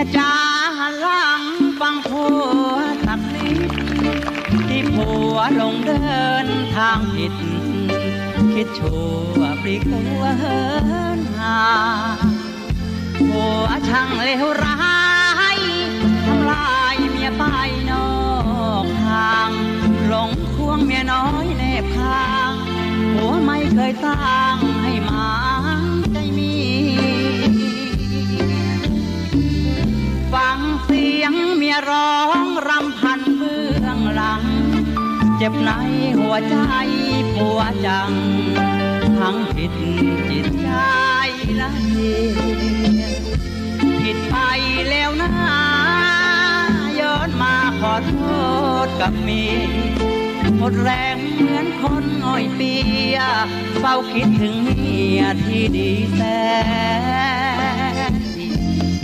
ยจาหันหลังฟังผัวสักนิดที่ผัวลงเดินทางผิด คิดชั่วปลีกัวเหินหาผัวช่างเลวร้ายทำลายเมียไปนอกทางหลงควงเมียน้อยแนบข้างผัวไม่เคยสร้างให้ ร้องรำพันเบื้องหลัง เจ็บในหัวใจปัวจัง ทั้งผิดจิตใจละเอียดผิดไปแล้วนะย้อนมาขอโทษกับเมียหมดแรงเหมือนคนอ้อยเปียเฝ้าคิดถึงเมียที่ดีแสน